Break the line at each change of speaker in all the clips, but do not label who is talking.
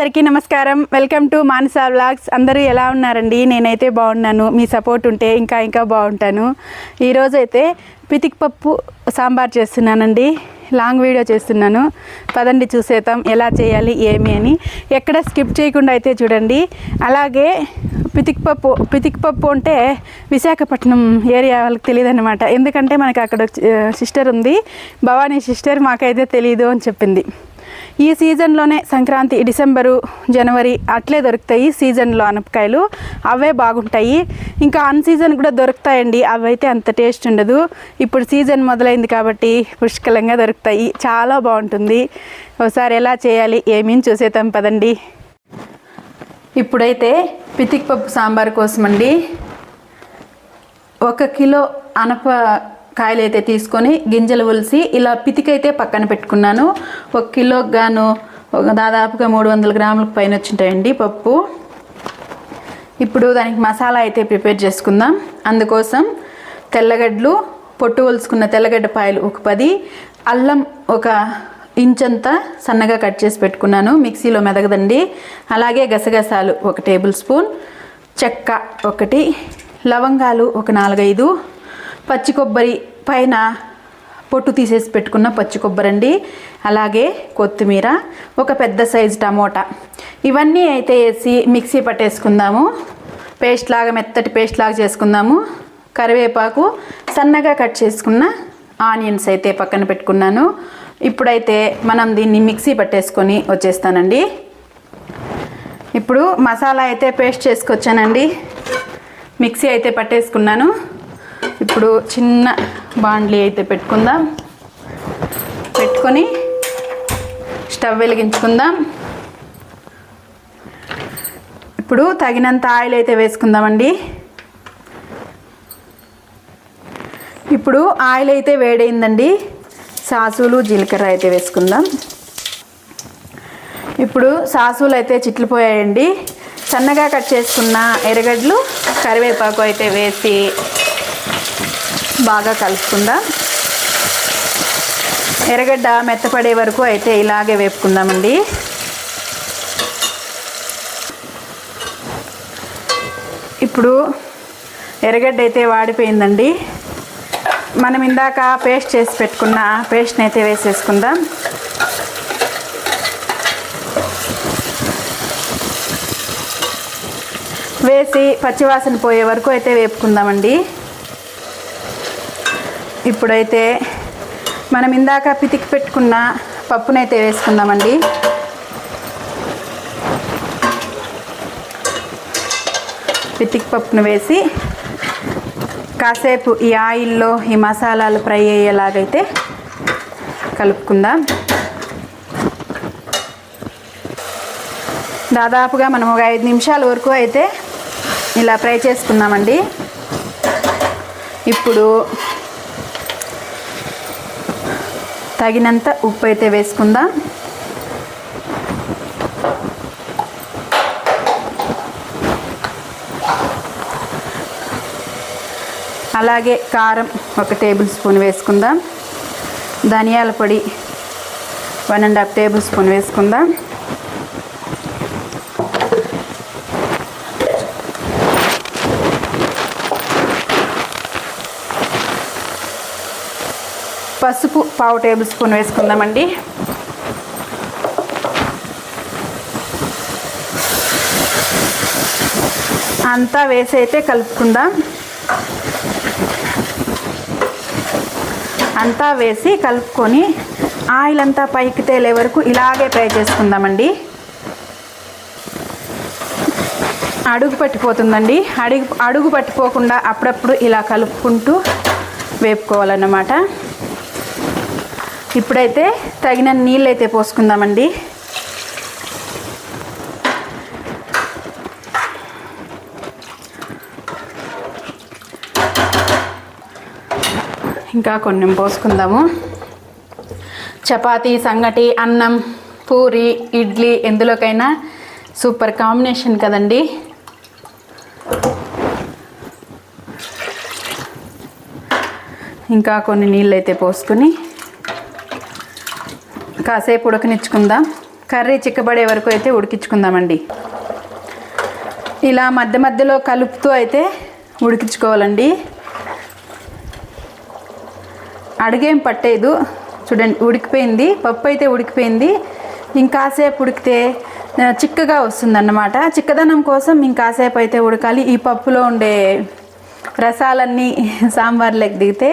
అందరికీ నమస్కారం. Welcome to Manasa vlogs అందరూ ఎలా ఉన్నారండి? నేనైతే బాగున్నాను. మీ సపోర్ట్ ఉంటే ఇంకా ఇంకా బాగుంటాను. ఈరోజు అయితే పితిక్ పప్పు సాంబార్ చేస్తున్నానండి. లాంగ్ వీడియో చేస్తున్నాను. పదండి చూసేద్దాం. ఎలా చేయాలి ఏమి అని. ఎక్కడ స్కిప్ చేయకుండా అయితే చూడండి. అలాగే పితిక్ పప్పు పితిక్ పప్పు అంటే విశాఖపట్నం ఏరియా వాళ్ళకి తెలియదు అనమాట ఎందుకంటే మనకి అక్కడ సిస్టర్ ఉంది. భవానీ సిస్టర్ మాకైతే తెలియదు అని చెప్పింది. ఈ సీజన్లోనే సంక్రాంతి డిసెంబరు జనవరి అట్లే దొరుకుతాయి సీజన్లో అనపకాయలు. అవే బాగుంటాయి. ఇంకా అన్ సీజన్ కూడా దొరుకుతాయండి. అవి అయితే అంత టేస్ట్ ఉండదు. ఇప్పుడు సీజన్ మొదలైంది కాబట్టి పుష్కలంగా దొరుకుతాయి. చాలా బాగుంటుంది. ఒకసారి ఎలా చేయాలి ఏమీ చూసేద్దాం పదండి. ఇప్పుడైతే పితిక్ పప్పు సాంబార్ కోసమండి. ఒక కిలో అనప కాయలు అయితే తీసుకొని గింజలు ఒలిసి ఇలా పితికైతే పక్కన పెట్టుకున్నాను. ఒక కిలోకి గాను ఒక దాదాపుగా మూడు వందల గ్రాములకు పైన వచ్చింటాయండి పప్పు. ఇప్పుడు దానికి మసాలా అయితే ప్రిపేర్ చేసుకుందాం. అందుకోసం తెల్లగడ్డలు పొట్టు ఒలుసుకున్న తెల్లగడ్డ పాయలు ఒక పది అల్లం ఒక ఇంచంతా సన్నగా కట్ చేసి పెట్టుకున్నాను. మిక్సీలో మెదగదండి. అలాగే గసగసాలు ఒక టేబుల్ స్పూన్ చెక్క ఒకటి లవంగాలు ఒక నాలుగైదు పచ్చి కొబ్బరి పైన పొట్టు తీసేసి పెట్టుకున్న పచ్చి కొబ్బరి అండి అలాగే కొత్తిమీర ఒక పెద్ద సైజు టమోటా. ఇవన్నీ అయితే వేసి మిక్సీ పట్టేసుకుందాము. పేస్ట్ లాగా మెత్తటి పేస్ట్ లాగా చేసుకుందాము. కరివేపాకు సన్నగా కట్ చేసుకున్న ఆనియన్స్ అయితే పక్కన పెట్టుకున్నాను. ఇప్పుడైతే మనం దీన్ని మిక్సీ పట్టేసుకొని వచ్చేస్తానండి. ఇప్పుడు మసాలా అయితే పేస్ట్ చేసుకొచ్చానండి. మిక్సీ అయితే పట్టేసుకున్నాను. ఇప్పుడు చిన్న బాండ్లీ అయితే పెట్టుకుందాం. పెట్టుకొని స్టవ్ వెలిగించుకుందాం. ఇప్పుడు తగినంత ఆయిల్ అయితే వేసుకుందామండి. ఇప్పుడు ఆయిల్ అయితే వేడైందండి. సాసులు జీలకర్ర అయితే వేసుకుందాం. ఇప్పుడు సాసులు అయితే చిట్లిపోయాయండి. సన్నగా కట్ చేసుకున్న ఎర్రగడ్డలు కరివేపాకు అయితే వేసి బాగా కలుపుకుందాం. ఎర్రగడ్డ మెత్తపడే వరకు అయితే ఇలాగే వేపుకుందామండి. ఇప్పుడు ఎర్రగడ్డ అయితే వాడిపోయిందండి. మనం ఇందాక పేస్ట్ చేసి పెట్టుకున్న పేస్ట్ని అయితే వేసేసుకుందాం. వేసి పచ్చివాసన పోయే వరకు అయితే వేపుకుందామండి. ఇప్పుడైతే మనం ఇందాక పితికి పెట్టుకున్న పప్పునైతే వేసుకుందామండి. పితికి పప్పును వేసి కాసేపు ఈ ఆయిల్లో ఈ మసాలాలు ఫ్రై అయ్యేలాగైతే కలుపుకుందాం. దాదాపుగా మనం ఒక ఐదు నిమిషాల వరకు అయితే ఇలా ఫ్రై చేసుకున్నామండి ఇప్పుడు తగినంత ఉప్పు అయితే వేసుకుందాం. అలాగే కారం ఒక టేబుల్ స్పూన్ వేసుకుందాం. ధనియాల పొడి one and half tablespoon వేసుకుందాం. పసుపు పావు టేబుల్ స్పూన్ వేసుకుందామండి. అంతా వేసి అయితే కలుపుకుందాం. అంతా వేసి కలుపుకొని ఆయిల్ అంతా పైకి తేలే వరకు ఇలాగే ఫ్రై చేసుకుందామండి. అడుగు పట్టిపోతుందండి. అడుగు అడుగు పట్టిపోకుండా అప్పుడప్పుడు ఇలా కలుపుకుంటూ వేపుకోవాలన్నమాట. ఇప్పుడైతే తగిన నీళ్ళు అయితే పోసుకుందామండి. ఇంకా కొన్ని పోసుకుందాము. చపాతీ సంగటి అన్నం పూరి ఇడ్లీ ఎందులోకైనా సూపర్ కాంబినేషన్ కదండి. ఇంకా కొన్ని నీళ్ళు అయితే పోసుకొని కాసేపు ఉడకనిచ్చుకుందాం? కర్రీ చిక్కబడే వరకు అయితే ఉడికించుకుందామండి. ఇలా మధ్య మధ్యలో కలుపుతూ అయితే ఉడికించుకోవాలండి. అడిగేం పట్టేదు. చూడండి ఉడికిపోయింది. పప్పు అయితే ఉడికిపోయింది. ఇంకాసేపు ఉడికితే చిక్కగా వస్తుందన్నమాట. చిక్కదనం కోసం ఇంకాసేపు అయితే ఉడకాలి. ఈ పప్పులో ఉండే రసాలన్నీ సాంబార్లోకి దిగితే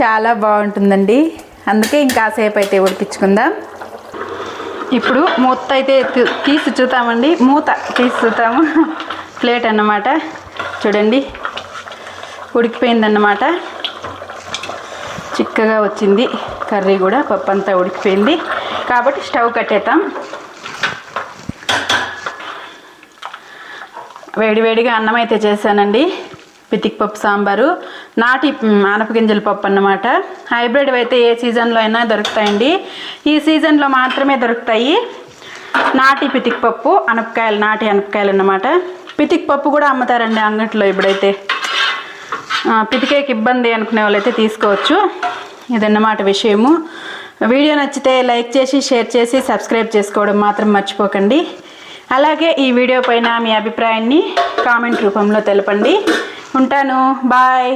చాలా బాగుంటుందండి. అందుకే ఇంకాసేపు అయితే ఉడికించుకుందాం. ఇప్పుడు మూత అయితే తీసి చూద్దామండి. మూత తీసి చూద్దాము. ప్లేట్ అన్నమాట. చూడండి. ఉడికిపోయిందన్నమాట. చిక్కగా వచ్చింది. కర్రీ కూడా పప్పు అంతా ఉడికిపోయింది. కాబట్టి స్టవ్ కట్టేద్దాం. వేడివేడిగా అన్నం అయితే చేశానండి. పితిక్ పప్పు సాంబారు. నాటి ఆనపగింజల పప్పు అన్నమాట. హైబ్రిడ్ అయితే ఏ సీజన్లో అయినా దొరుకుతాయండి. ఈ సీజన్లో మాత్రమే దొరుకుతాయి. నాటి పితిక్ పప్పు అనపకాయలు నాటి అనపకాయలు అన్నమాట. పితిక్ పప్పు కూడా అమ్ముతారండి అంగట్లో ఇప్పుడైతే. పితికేకి ఇబ్బంది అనుకునే వాళ్ళైతే తీసుకోవచ్చు. ఇదన్నమాట విషయము. వీడియో నచ్చితే లైక్ చేసి షేర్ చేసి సబ్స్క్రైబ్ చేసుకోవడం మాత్రం మర్చిపోకండి. అలాగే ఈ వీడియో పైన మీ అభిప్రాయాన్ని కామెంట్ రూపంలో తెలపండి. ఉంటాను. బాయ్.